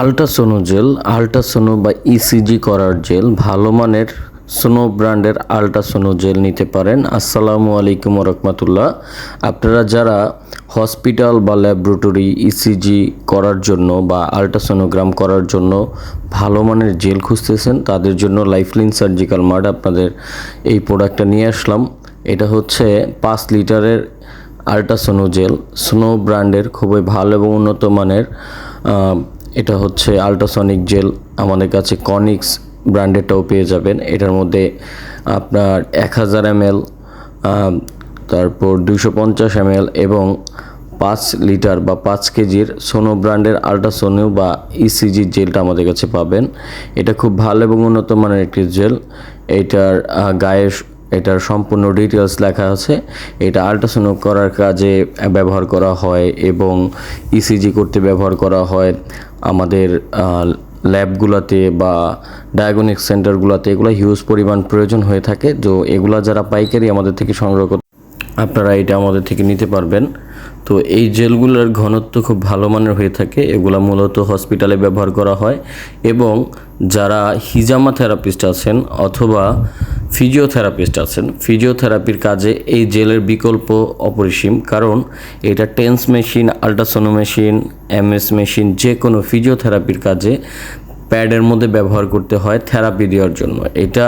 আল্ট্রাসোনো jail, আল্ট্রাসোনো বা ECG করার jail, ভালো মানের সোনো ব্র্যান্ডের আল্ট্রাসোনো জেল নিতে পারেন। আসসালামু আলাইকুম রহমতুল্লাহ আপনারা যারা হসপিটাল বা ল্যাবরেটরি ইসিজি করার জন্য বা আল্ট্রাসোনোগ্রাম করার জন্য ভালো মানের জেল খুঁজতেছেন, তাদের জন্য লাইফলিন সার্জিক্যাল মার্ট আপনাদের এই প্রোডাক্টটা নিয়ে আসলাম। এটা হচ্ছে পাঁচ লিটারের আল্ট্রাসোনো জেল, স্নো ব্র্যান্ডের, খুবই ভালো এবং উন্নত মানের এটা হচ্ছে আল্ট্রাসনিক জেল। আমাদের কাছে কনিক্স ব্র্যান্ডেরটাও পেয়ে যাবেন। এটার মধ্যে আপনার এক হাজার এমএল তারপর দুশো পঞ্চাশ এমএল এবং পাঁচ লিটার বা পাঁচ কেজির সোনো ব্র্যান্ডের আল্ট্রাসোনো বা ইসিজি জেলটা আমাদের কাছে পাবেন। এটা খুব ভালো এবং উন্নত মানের একটি জেল। এটার গায়ে এটার সম্পূর্ণ ডিটেলস লেখা আছে। এটা আল্ট্রাসাউন্ড করার কাজে ব্যবহার করা হয় এবং ইসিজি করতে ব্যবহার করা হয়। আমাদের ল্যাবগুলোতে বা ডায়াগনিক সেন্টারগুলোতে এগুলো হিউজ পরিমাণ প্রয়োজন হয়ে থাকে। তো এগুলো যারা পাইকারি আমাদের থেকে সংগ্রহ করতে আপনারা এটা আমাদের থেকে নিতে পারবেন। তো এই জেলগুলোর ঘনত্ব খুব ভালো মানের হয়ে থাকে। এগুলো মূলত হসপিটালে ব্যবহার করা হয় এবং যারা হিজামা থেরাপিস্ট আছেন অথবা ফিজিওথেরাপিস্ট আছেন। ফিজিওথেরাপির কাজে এই জেলের বিকল্প অপরিসীম, কারণ এটা TENS machine, ultrasono machine, MS machine যে কোনো ফিজিওথেরাপির কাজে প্যাডের মধ্যে ব্যবহার করতে হয় থেরাপি দেওয়ার জন্য। এটা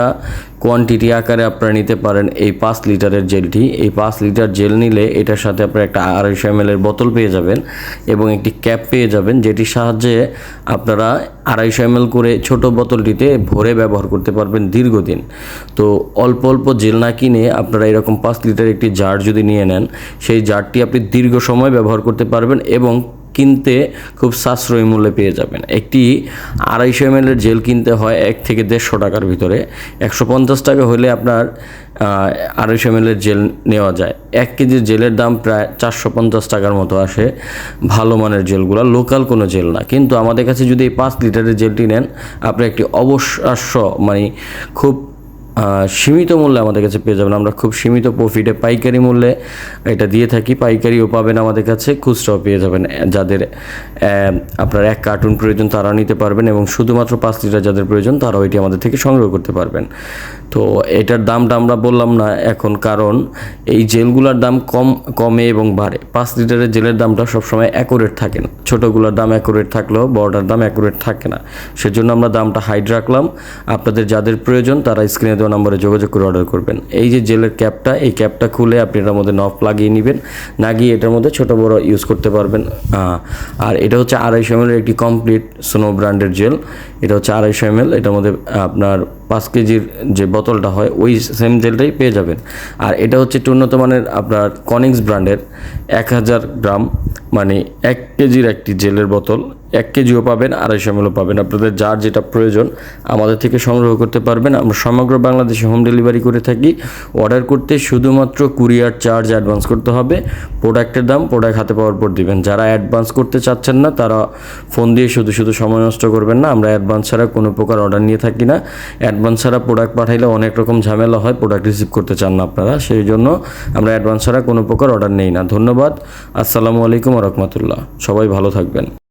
কোয়ান্টিটি আকারে আপনারা নিতে পারেন এই পাঁচ লিটারের জেলটি। এই পাঁচ লিটার জেল নিলে এটার সাথে আপনারা একটা আড়াইশো এম এর বোতল পেয়ে যাবেন এবং একটি ক্যাপ পেয়ে যাবেন যেটির সাহায্যে আপনারা আড়াইশো এম করে ছোট বোতলটিতে ভরে ব্যবহার করতে পারবেন দীর্ঘদিন। তো অল্প অল্প জেল না কিনে আপনারা এরকম পাঁচ লিটার একটি জার যদি নিয়ে নেন, সেই জারটি আপনি দীর্ঘ সময় ব্যবহার করতে পারবেন এবং কিনতে খুব সাশ্রয়ী মূল্যে পেয়ে যাবেন। একটি আড়াইশো এম এর জেল কিনতে হয় এক থেকে দেড়শো টাকার ভিতরে। একশো পঞ্চাশ টাকা হলে আপনার আড়াইশো এম এর জেল নেওয়া যায়। এক কেজির জেলের দাম প্রায় চারশো পঞ্চাশ টাকার মতো আসে। ভালো মানের জেলগুলো, লোকাল কোনো জেল না। কিন্তু আমাদের কাছে যদি এই পাঁচ লিটারের জেলটি নেন, আপনি একটি অবশ্য মানে খুব সীমিত মূল্যে আমাদের কাছে পেয়ে যাবেন। আমরা খুব সীমিত প্রফিটে পাইকারি মূল্যে এটা দিয়ে থাকি। পাইকারিও পাবেন আমাদের কাছে, খুচরাও পেয়ে যাবেন। যাদের আপনার এক কার্টুন প্রয়োজন তারা নিতে পারবেন এবং শুধুমাত্র পাঁচ লিটার যাদের প্রয়োজন তারাও এটি আমাদের থেকে সংগ্রহ করতে পারবেন। তো এটার দামটা আমরা বললাম না এখন, কারণ এই জেলগুলোর দাম কম, কমে এবং বাড়ে। পাঁচ লিটারের জেলের দামটা সবসময় অ্যাকুরেট থাকে না। ছোটোগুলোর দাম অ্যাকুরেট থাকলেও বড়টার দাম অ্যাকুরেট থাকে না। সেজন্য আমরা দামটা হাইড রাখলাম। আপনাদের যাদের প্রয়োজন তারা স্ক্রিনে দেওয়া নম্বরে যোগাযোগ করে অর্ডার করবেন। এই যে জেলের ক্যাপটা, এই ক্যাপটা খুলে আপনি এটার মধ্যে নফ লাগিয়ে নেবেন, না গিয়ে এটার মধ্যে ছোট বড় ইউজ করতে পারবেন। আর এটা হচ্ছে আড়াইশো এম একটি কমপ্লিট সোনো ব্র্যান্ডের জেল এটা হচ্ছে আড়াইশো এম এটার মধ্যে আপনার পাঁচ কেজির যে বোতলটা হয়, ওই সেম জেলটাই পেয়ে যাবেন। আর এটা হচ্ছে একটু উন্নত মানের আপনার কনিক্স ব্র্যান্ডের এক হাজার গ্রাম মানে এক কেজির একটি জেলের বোতল। এক কেজিও পাবেন, আড়াইশো এমএলও পাবেন। আপনাদের যার যেটা প্রয়োজন আমাদের থেকে সংগ্রহ করতে পারবেন। আমরা সমগ্র বাংলাদেশে হোম ডেলিভারি করে থাকি। অর্ডার করতে শুধুমাত্র কুরিয়ার চার্জ অ্যাডভান্স করতে হবে। প্রোডাক্টের দাম প্রোডাক্ট হাতে পাওয়ার পর দিবেন। যারা অ্যাডভান্স করতে চাচ্ছেন না, তারা ফোন দিয়ে শুধু শুধু সময় নষ্ট করবেন না। আমরা অ্যাডভান্স ছাড়া কোনো প্রকার অর্ডার নিয়ে থাকি না। অ্যাডভান্স ছাড়া প্রোডাক্ট পাঠাইলে অনেক রকম ঝামেলা হয় প্রোডাক্ট রিসিভ করতে চান না আপনারা। সেই জন্য আমরা অ্যাডভান্স ছাড়া কোনো প্রকার অর্ডার নেই না। ধন্যবাদ। আসসালামু আলাইকুম রহমতুল্লাহ। সবাই ভালো থাকবেন।